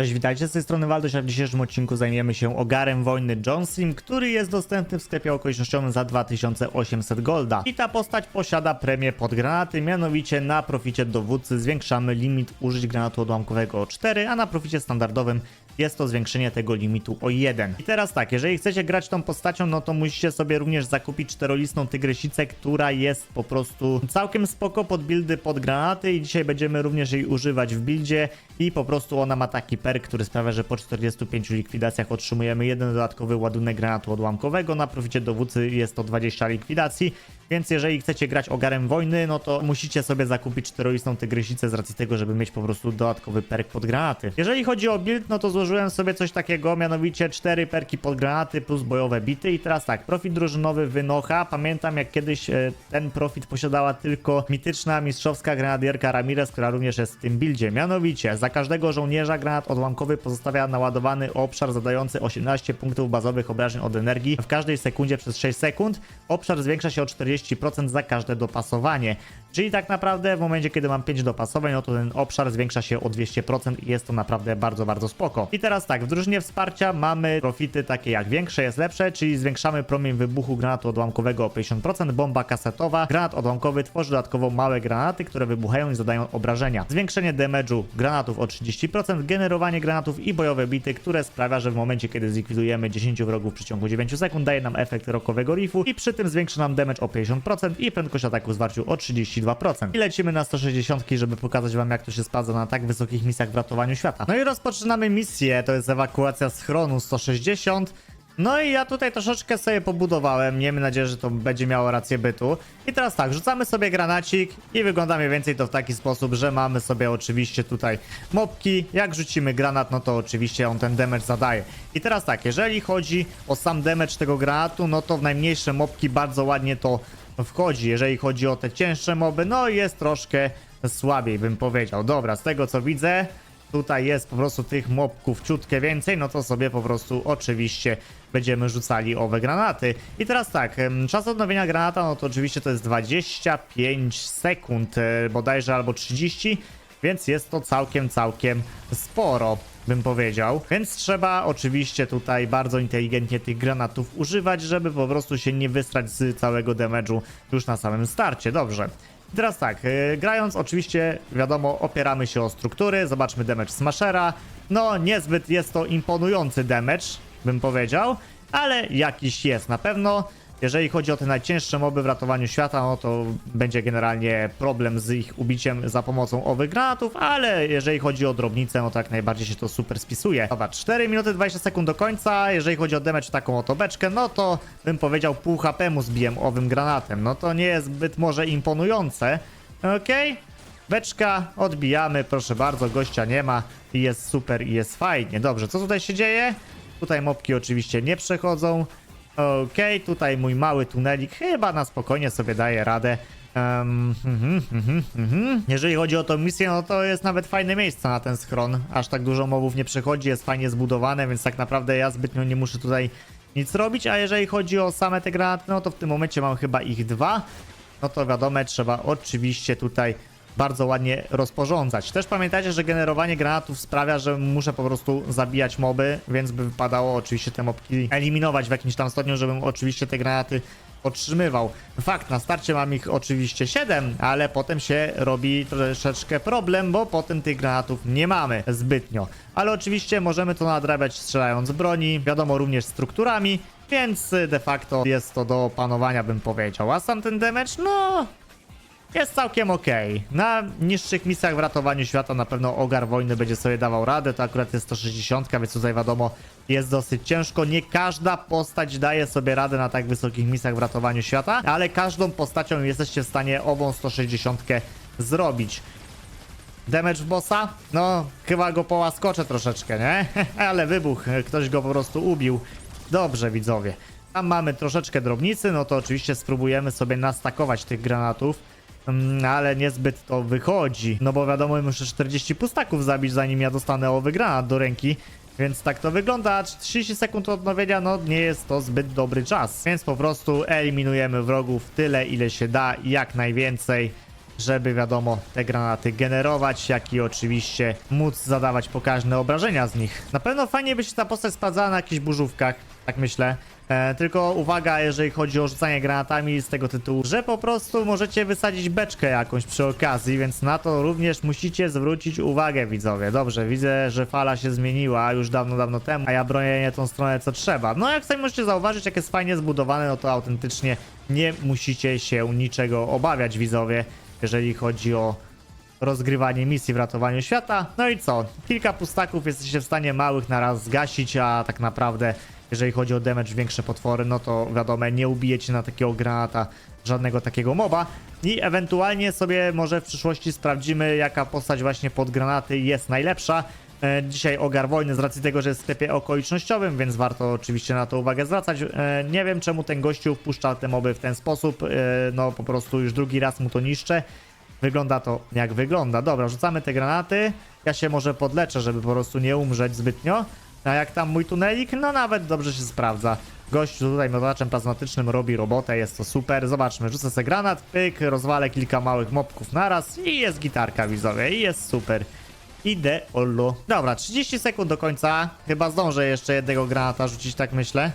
Cześć, witajcie, z tej strony Waldoś, a w dzisiejszym odcinku zajmiemy się ogarem wojny John Sim, który jest dostępny w sklepie okolicznościowym za 2800 golda. I ta postać posiada premię pod granaty, mianowicie na proficie dowódcy zwiększamy limit użyć granatu odłamkowego o 4, a na proficie standardowym jest to zwiększenie tego limitu o 1. I teraz tak, jeżeli chcecie grać tą postacią, no to musicie sobie również zakupić czterolistną tygrysicę, która jest po prostu całkiem spoko pod buildy pod granaty i dzisiaj będziemy również jej używać w buildzie i po prostu ona ma taki perk, który sprawia, że po 45 likwidacjach otrzymujemy jeden dodatkowy ładunek granatu odłamkowego, na proficie dowódcy jest to 20 likwidacji, więc jeżeli chcecie grać ogarem wojny, no to musicie sobie zakupić czterolistą tygrysicę z racji tego, żeby mieć po prostu dodatkowy perk pod granaty. Jeżeli chodzi o build, no to złożyłem sobie coś takiego, mianowicie cztery perki pod granaty plus bojowe bity. I teraz tak, profit drużynowy Wynocha, pamiętam jak kiedyś e, ten profit posiadała tylko mityczna mistrzowska grenadierka Ramirez, która również jest w tym buildzie, mianowicie za każdego żołnierza granat odłamkowy pozostawia naładowany obszar zadający 18 punktów bazowych obrażeń od energii w każdej sekundzie przez 6 sekund, obszar zwiększa się o 40% za każde dopasowanie. Czyli tak naprawdę w momencie, kiedy mam 5 dopasowań, no to ten obszar zwiększa się o 200% i jest to naprawdę bardzo, bardzo spoko. I teraz tak, w drużynie wsparcia mamy profity takie jak większe jest lepsze, czyli zwiększamy promień wybuchu granatu odłamkowego o 50%, bomba kasetowa, granat odłamkowy tworzy dodatkowo małe granaty, które wybuchają i zadają obrażenia. Zwiększenie damage'u granatów o 30%, generowanie granatów i bojowe bity, które sprawia, że w momencie, kiedy zlikwidujemy 10 wrogów w przeciągu 9 sekund, daje nam efekt rokowego riffu i przy tym zwiększa nam damage o 50% i prędkość ataku w zwarciu o 32%. I lecimy na 160, żeby pokazać wam jak to się sprawdza na tak wysokich misjach w ratowaniu świata. No i rozpoczynamy misję, to jest ewakuacja schronu 160. No i ja tutaj troszeczkę sobie pobudowałem, miejmy nadzieję, że to będzie miało rację bytu. I teraz tak, rzucamy sobie granacik i wygląda mniej więcej to w taki sposób, że mamy sobie oczywiście tutaj mopki. Jak rzucimy granat, no to oczywiście on ten damage zadaje. I teraz tak, jeżeli chodzi o sam damage tego granatu, no to w najmniejsze mopki bardzo ładnie to wchodzi. Jeżeli chodzi o te cięższe moby, no jest troszkę słabiej bym powiedział. Dobra, z tego co widzę, tutaj jest po prostu tych mobków ciutkę więcej, no to sobie po prostu oczywiście będziemy rzucali owe granaty. I teraz tak, czas odnowienia granata, no to oczywiście to jest 25 sekund e, bodajże albo 30, więc jest to całkiem, całkiem sporo bym powiedział. Więc trzeba oczywiście tutaj bardzo inteligentnie tych granatów używać, żeby po prostu się nie wystrać z całego damage'u już na samym starcie. Dobrze. Teraz tak, yy, grając oczywiście, wiadomo, opieramy się o struktury, zobaczmy damage Smashera. No, niezbyt jest to imponujący damage, bym powiedział, ale jakiś jest na pewno. Jeżeli chodzi o te najcięższe moby w ratowaniu świata, no to będzie generalnie problem z ich ubiciem za pomocą owych granatów, ale jeżeli chodzi o drobnicę, no to jak najbardziej się to super spisuje. Dobra, 4 minuty 20 sekund do końca, jeżeli chodzi o damage taką oto beczkę, no to bym powiedział pół HP mu zbijem owym granatem, no to nie jest zbyt może imponujące, okej? Beczka, odbijamy, proszę bardzo, gościa nie ma i jest super i jest fajnie. Dobrze, co tutaj się dzieje? Tutaj mopki oczywiście nie przechodzą. Okej, tutaj mój mały tunelik chyba na spokojnie sobie daje radę. Um, mhm, mhm, mhm. Jeżeli chodzi o tą misję, no to jest nawet fajne miejsce na ten schron. Aż tak dużo mobów nie przechodzi, jest fajnie zbudowane, więc tak naprawdę ja zbytnio nie muszę tutaj nic robić. A jeżeli chodzi o same te granaty, no to w tym momencie mam chyba ich dwa. No to wiadomo, trzeba oczywiście tutaj bardzo ładnie rozporządzać. Też pamiętajcie, że generowanie granatów sprawia, że muszę po prostu zabijać moby, więc by wypadało oczywiście te mobki eliminować w jakimś tam stopniu, żebym oczywiście te granaty otrzymywał. Fakt, na starcie mam ich oczywiście 7, ale potem się robi troszeczkę problem, bo potem tych granatów nie mamy zbytnio. Ale oczywiście możemy to nadrabiać strzelając broni, wiadomo również strukturami, więc de facto jest to do opanowania bym powiedział. A sam ten damage, no jest całkiem okej. Na niższych misjach w ratowaniu świata na pewno ogar wojny będzie sobie dawał radę. To akurat jest 160, więc tutaj wiadomo, jest dosyć ciężko. Nie każda postać daje sobie radę na tak wysokich misjach w ratowaniu świata, ale każdą postacią jesteście w stanie ową 160 zrobić. Damage bossa? No, chyba go połaskoczę troszeczkę, nie? Ale wybuch, ktoś go po prostu ubił. Dobrze, widzowie. Tam mamy troszeczkę drobnicy, no to oczywiście spróbujemy sobie nastakować tych granatów. Mm, ale niezbyt to wychodzi. No bo wiadomo, muszę 40 pustaków zabić, zanim ja dostanę owy granat do ręki. Więc tak to wygląda, a 30 sekund odnowienia, no nie jest to zbyt dobry czas. Więc po prostu eliminujemy wrogów tyle, ile się da jak najwięcej, żeby wiadomo te granaty generować, jak i oczywiście móc zadawać pokaźne obrażenia z nich. Na pewno fajnie by się ta postać sprawdzała na jakichś burzówkach, tak myślę. E, tylko uwaga, jeżeli chodzi o rzucanie granatami z tego tytułu, że po prostu możecie wysadzić beczkę jakąś przy okazji, więc na to również musicie zwrócić uwagę widzowie. Dobrze, widzę, że fala się zmieniła już dawno, dawno temu, a ja bronię nie tą stronę co trzeba. No jak sobie możecie zauważyć, jak jest fajnie zbudowane, no to autentycznie nie musicie się niczego obawiać widzowie, jeżeli chodzi o rozgrywanie misji w ratowaniu świata. No i co? Kilka pustaków jesteście w stanie małych na raz zgasić, a tak naprawdę jeżeli chodzi o damage większe potwory, no to wiadomo, nie ubijecie na takiego granata żadnego takiego moba i ewentualnie sobie może w przyszłości sprawdzimy jaka postać właśnie pod granaty jest najlepsza. E, Dzisiaj ogar wojny z racji tego, że jest w sklepie okolicznościowym, więc warto oczywiście na to uwagę zwracać. E, Nie wiem czemu ten gościu wpuszcza te moby w ten sposób, e, no po prostu już drugi raz mu to niszczę. Wygląda to jak wygląda. Dobra, rzucamy te granaty. Ja się może podleczę, żeby po prostu nie umrzeć zbytnio. A jak tam mój tunelik? No nawet dobrze się sprawdza. Gościu tutaj miotaczem plazmatycznym robi robotę, jest to super. Zobaczmy, rzucę sobie granat, pyk, rozwalę kilka małych mopków naraz i jest gitarka widzowie, i jest super. Ideolo. Dobra, 30 sekund do końca. Chyba zdążę jeszcze jednego granata rzucić, tak myślę.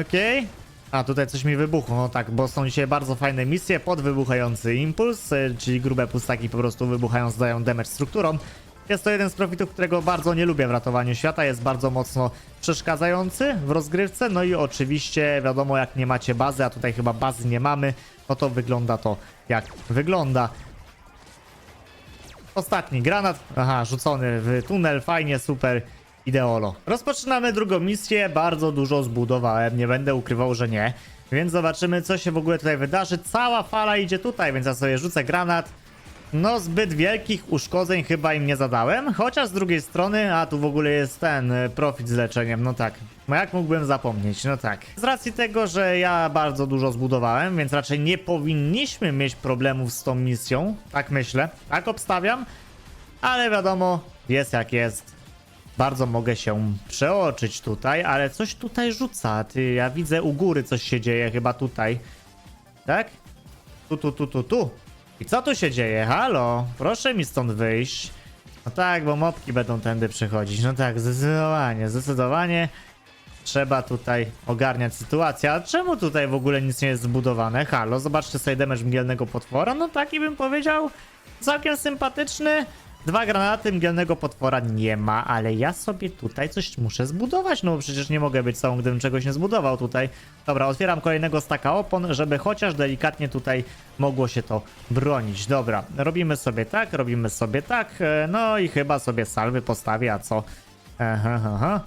Okej. A tutaj coś mi wybuchło, no tak, bo są dzisiaj bardzo fajne misje pod wybuchający impuls, y, czyli grube pustaki po prostu wybuchają, zdają damage strukturą. Jest to jeden z profitów, którego bardzo nie lubię w ratowaniu świata, jest bardzo mocno przeszkadzający w rozgrywce, no i oczywiście wiadomo jak nie macie bazy, a tutaj chyba bazy nie mamy, no to wygląda to jak wygląda. Ostatni granat, aha, rzucony w tunel, fajnie, super, ideolo. Rozpoczynamy drugą misję, bardzo dużo zbudowałem, nie będę ukrywał, że nie. Więc zobaczymy, co się w ogóle tutaj wydarzy. Cała fala idzie tutaj, więc ja sobie rzucę granat. No, zbyt wielkich uszkodzeń chyba im nie zadałem, chociaż z drugiej strony, a tu w ogóle jest ten y, profit z leczeniem, no tak. No jak mógłbym zapomnieć, no tak. Z racji tego, że ja bardzo dużo zbudowałem, więc raczej nie powinniśmy mieć problemów z tą misją, tak myślę, tak obstawiam, ale wiadomo, jest jak jest. Bardzo mogę się przeoczyć tutaj, ale coś tutaj rzuca, ty, ja widzę u góry coś się dzieje, chyba tutaj. Tak? Tu, tu, tu, tu, tu. I co tu się dzieje? Halo? Proszę mi stąd wyjść. No tak, bo mopki będą tędy przechodzić. No tak, zdecydowanie, zdecydowanie. Trzeba tutaj ogarniać sytuację. A czemu tutaj w ogóle nic nie jest zbudowane? Halo, zobaczcie sobie damage mgielnego potwora. No taki bym powiedział całkiem sympatyczny. Dwa granaty mgielnego potwora nie ma, ale ja sobie tutaj coś muszę zbudować, no bo przecież nie mogę być całą, gdybym czegoś nie zbudował tutaj. Dobra, otwieram kolejnego staka opon, żeby chociaż delikatnie tutaj mogło się to bronić. Dobra, robimy sobie tak, robimy sobie tak, e, no i chyba sobie salwy postawię, a co? Aha, aha.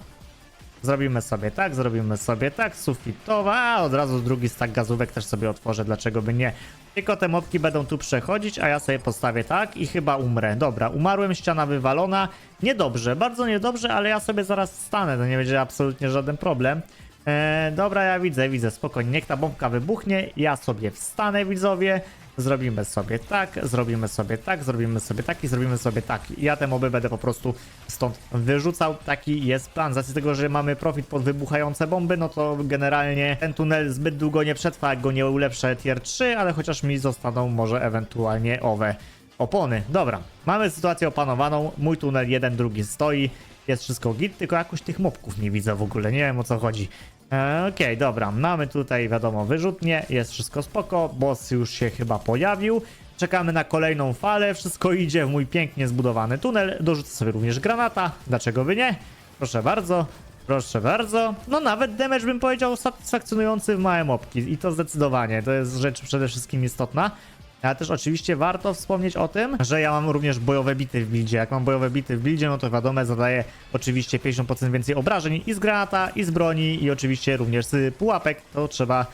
Zrobimy sobie tak, zrobimy sobie tak, sufitowa, a od razu drugi stak gazówek też sobie otworzę, dlaczego by nie. Tylko te mopki będą tu przechodzić, a ja sobie postawię tak i chyba umrę. Dobra, umarłem, ściana wywalona. Niedobrze, bardzo niedobrze, ale ja sobie zaraz wstanę, to nie będzie absolutnie żaden problem. Eee, dobra, ja widzę, widzę, spokojnie, niech ta bombka wybuchnie, ja sobie wstanę, widzowie. Zrobimy sobie tak, zrobimy sobie tak, zrobimy sobie tak i zrobimy sobie tak. I Ja te moby będę po prostu stąd wyrzucał. Taki jest plan. Z tego, że mamy profit pod wybuchające bomby, no to generalnie ten tunel zbyt długo nie przetrwa, jak go nie ulepszę tier 3, ale chociaż mi zostaną może ewentualnie owe opony. Dobra, mamy sytuację opanowaną. Mój tunel jeden, drugi stoi. Jest wszystko git, tylko jakoś tych mopków nie widzę w ogóle, nie wiem o co chodzi. E, Okej, dobra, mamy tutaj wiadomo wyrzutnie, jest wszystko spoko, boss już się chyba pojawił. Czekamy na kolejną falę, wszystko idzie w mój pięknie zbudowany tunel. Dorzucę sobie również granata, dlaczego by nie? Proszę bardzo, proszę bardzo. No nawet damage bym powiedział satysfakcjonujący w małe mopki i to zdecydowanie, to jest rzecz przede wszystkim istotna. Ale też oczywiście warto wspomnieć o tym, że ja mam również bojowe bity w buildzie. Jak mam bojowe bity w buildzie, no to wiadomo, zadaję oczywiście 50% więcej obrażeń i z granata, i z broni, i oczywiście również z pułapek. To trzeba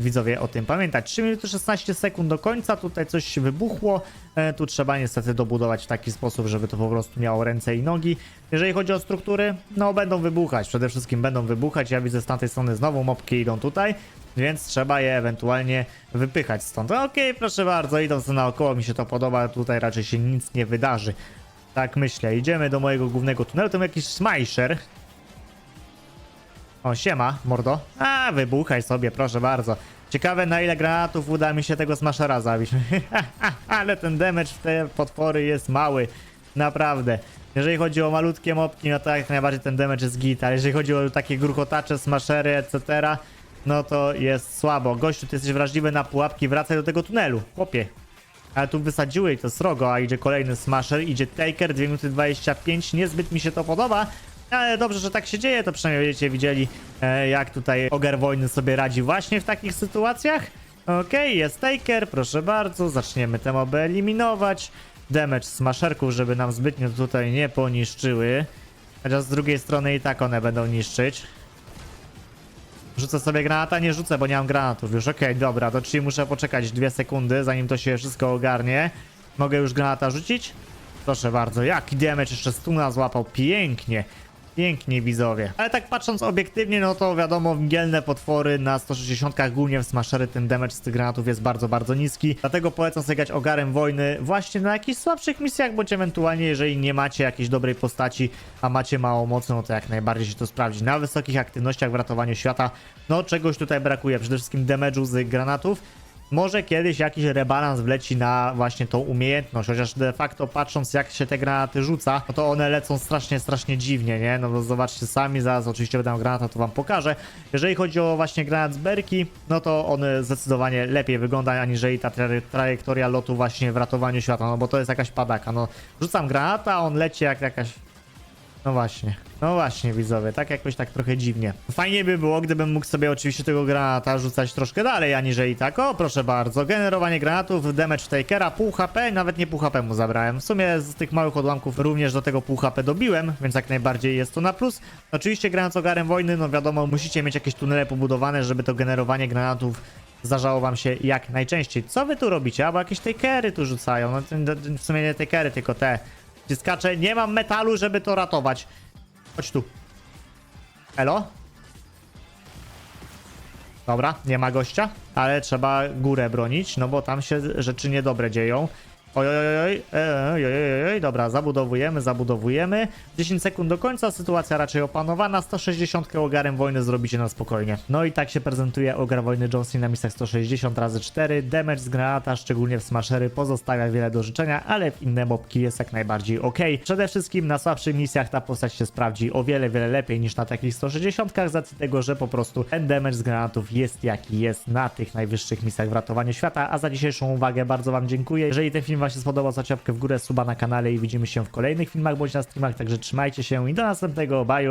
widzowie o tym pamiętać. 3 minuty 16 sekund do końca, tutaj coś wybuchło. E, tu trzeba niestety dobudować w taki sposób, żeby to po prostu miało ręce i nogi. Jeżeli chodzi o struktury, no będą wybuchać, przede wszystkim będą wybuchać. Ja widzę z tamtej strony znowu mopki idą tutaj, więc trzeba je ewentualnie wypychać stąd. Okej, proszę bardzo, idąc naokoło, mi się to podoba, tutaj raczej się nic nie wydarzy. Tak myślę, idziemy do mojego głównego tunelu, tam jakiś smasher. O, siema, mordo. A, wybuchaj sobie, proszę bardzo. Ciekawe na ile granatów uda mi się tego smashera zabić. Ale ten damage w te potwory jest mały. Naprawdę. Jeżeli chodzi o malutkie mopki, no to jak najbardziej ten damage jest git, ale jeżeli chodzi o takie gruchotacze, smashery, etc., no to jest słabo. Gościu, ty jesteś wrażliwy na pułapki, wracaj do tego tunelu, chłopie. Ale tu wysadziły i to srogo, a idzie kolejny smasher, idzie Taker, 2 minuty 25, niezbyt mi się to podoba. Ale dobrze, że tak się dzieje, to przynajmniej będziecie widzieli, e, jak tutaj Ogar Wojny sobie radzi właśnie w takich sytuacjach. Okej, jest Taker, proszę bardzo, zaczniemy tę mobę eliminować. Damage smasherków, żeby nam zbytnio tutaj nie poniszczyły. Chociaż z drugiej strony i tak one będą niszczyć. Rzucę sobie granata? Nie rzucę, bo nie mam granatów już. Okej, dobra, to czyli muszę poczekać dwie sekundy, zanim to się wszystko ogarnie. Mogę już granata rzucić? Proszę bardzo, jaki damage jeszcze stuna złapał, pięknie. Pięknie widzowie. Ale tak patrząc obiektywnie, no to wiadomo, mgielne potwory na 160 głównie w smashery ten damage z tych granatów jest bardzo, bardzo niski. Dlatego polecam sobie ogarem wojny właśnie na jakichś słabszych misjach, bądź ewentualnie jeżeli nie macie jakiejś dobrej postaci, a macie mało mocy, no to jak najbardziej się to sprawdzi. Na wysokich aktywnościach w ratowaniu świata, no czegoś tutaj brakuje. Przede wszystkim damage'u z granatów. Może kiedyś jakiś rebalans wleci na właśnie tą umiejętność, chociaż de facto patrząc jak się te granaty rzuca, no to one lecą strasznie, strasznie dziwnie, nie? No zobaczcie sami, zaraz oczywiście miał granata, to wam pokażę. Jeżeli chodzi o właśnie granat z berki, no to on zdecydowanie lepiej wygląda, aniżeli ta tra trajektoria lotu właśnie w ratowaniu świata, no bo to jest jakaś padaka, no. Rzucam granata, on leci jak jakaś no właśnie, no właśnie widzowie, tak jakoś tak trochę dziwnie. Fajnie by było, gdybym mógł sobie oczywiście tego granata rzucać troszkę dalej, aniżeli tak. O, proszę bardzo, generowanie granatów, damage takera, pół HP, nawet nie pół HP mu zabrałem. W sumie z tych małych odłamków również do tego pół HP dobiłem, więc jak najbardziej jest to na plus. Oczywiście grając ogarem wojny, no wiadomo, musicie mieć jakieś tunele pobudowane, żeby to generowanie granatów zdarzało wam się jak najczęściej. Co wy tu robicie? Albo jakieś takery tu rzucają, no w sumie nie takery, tylko te Skacze, nie mam metalu, żeby to ratować. Chodź tu. Elo? Dobra, nie ma gościa, ale trzeba górę bronić, no bo tam się rzeczy niedobre dzieją. Oj, oj, oj, oj, oj, dobra, zabudowujemy, zabudowujemy. 10 sekund do końca, sytuacja raczej opanowana. 160 ogarem wojny zrobicie na spokojnie. No i tak się prezentuje ogar wojny Johnson na misjach 160 razy 4. Damage z granata, szczególnie w smashery, pozostawia wiele do życzenia, ale w inne mobki jest jak najbardziej ok. Przede wszystkim na słabszych misjach ta postać się sprawdzi o wiele, wiele lepiej niż na takich 160 z racji tego, że po prostu ten damage z granatów jest jaki jest na tych najwyższych misjach w ratowaniu świata. A za dzisiejszą uwagę bardzo wam dziękuję. Jeżeli ten film wam się spodobał, zostawcie łapkę w górę, suba na kanale i widzimy się w kolejnych filmach bądź na streamach, także trzymajcie się i do następnego, bye!